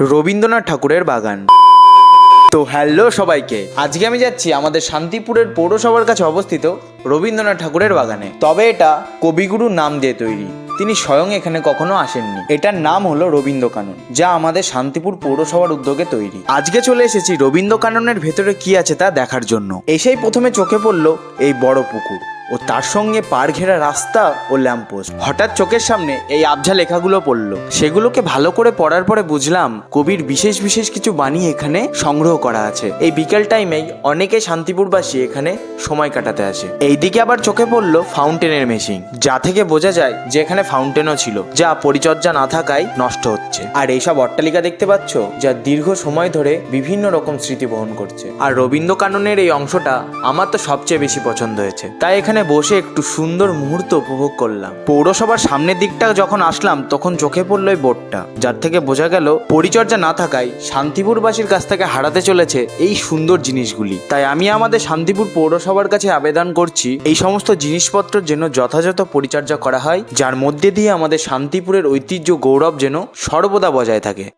রবীন্দ্রনাথ ঠাকুরের বাগান। তো হ্যালো সবাইকে, আজকে আমি যাচ্ছি আমাদের শান্তিপুরের পৌরসভার কাছে অবস্থিত রবীন্দ্রনাথ ঠাকুরের বাগানে। তবে এটা কবিগুরুর নাম দিয়ে তৈরি। তিনি স্বয়ং এখানে কখনো আসেননি। এটার নাম হলো রবীন্দ্র কানন যা আমাদের শান্তিপুর পৌরসভার উদ্যোগে তৈরি। আজকে চলে এসেছি রবীন্দ্র কাননের ভেতরে কি আছে তা দেখার জন্য। এসেই প্রথমে চোখে পড়ল এই বড় পুকুর। ও তার সঙ্গে পার ঘেরা রাস্তা ও ল্যাম্পোস্ট হঠাৎ চোখের সামনে এই আবঝা লেখাগুলো পড়ল। সেগুলোকে ভালো করে পড়ার পরে বুঝলাম কবির বিশেষ বিশেষ কিছু বাণী এখানে সংগ্রহ করা আছে। এই বিকেল টাইমেই অনেকে শান্তিপুরবাসী এখানে সময় কাটাতে আসে। এইদিকে আবার চোখে পড়ল ফাউন্টেনের মেশিন যা থেকে বোঝা যায় যে এখানে ফাউন্টেনও ছিল, যা পরিচর্যা না থাকায় নষ্ট হচ্ছে। আর এইসব অট্টালিকা দেখতে পাচ্ছ, যা দীর্ঘ সময় ধরে বিভিন্ন রকম স্মৃতি বহন করছে। আর রবীন্দ্র কাননের এই অংশটা আমার তো সবচেয়ে বেশি পছন্দ হয়েছে। তাই এখানে বসে একটু সুন্দর মুহূর্ত উপভোগ করলাম। পৌরসভার সামনের দিকটা যখন আসলাম, তখন চোখে পড়ল এই বোর্ডটা। যার থেকে বোঝা গেল, পরিচর্যা না থাকায় শান্তিপুরবাসীর কাছ থেকে হারাতে চলেছে এই সুন্দর জিনিসগুলি। তাই আমি আমাদের শান্তিপুর পৌরসভার কাছে আবেদন করছি, এই সমস্ত জিনিসপত্রের যেন যথাযথ পরিচর্যা করা হয়, যার মধ্যে দিয়ে আমাদের শান্তিপুরের ঐতিহ্য গৌরব যেন সর্বদা বজায় থাকে।